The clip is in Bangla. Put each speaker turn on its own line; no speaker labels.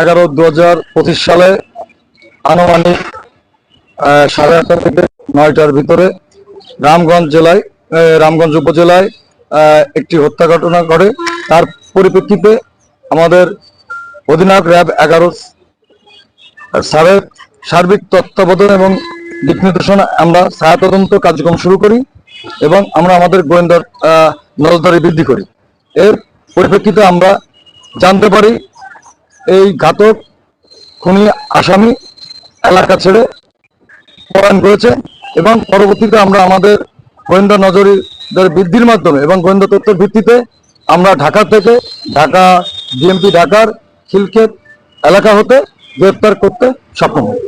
এগারো দু হাজার পঁচিশ সালে আনুমানিক সাড়ে আটটা থেকে নয়টার ভিতরে রামগঞ্জ জেলায় রামগঞ্জ উপজেলায় একটি হত্যা ঘটনা ঘটে। তার পরিপ্রেক্ষিতে আমাদের অধিনায়ক র্যাব এগারো স্যারের সার্বিক তত্ত্বাবধান এবং দিক নির্দেশনা আমরা ছায়া তদন্ত কার্যক্রম শুরু করি এবং আমরা আমাদের গোয়েন্দার নজরদারি বৃদ্ধি করি। এর পরিপ্রেক্ষিতে আমরা জানতে পারি, এই ঘাতক খুনি আসামি এলাকা ছেড়ে পলায়ন করেছে এবং পরবর্তীতে আমরা আমাদের গোয়েন্দা নজরিদের বৃদ্ধির মাধ্যমে এবং গোয়েন্দা তথ্যের ভিত্তিতে আমরা ঢাকা থেকে ঢাকা, ডিএমপি ঢাকার খিলক্ষেত এলাকা হতে গ্রেপ্তার করতে সক্ষম হই।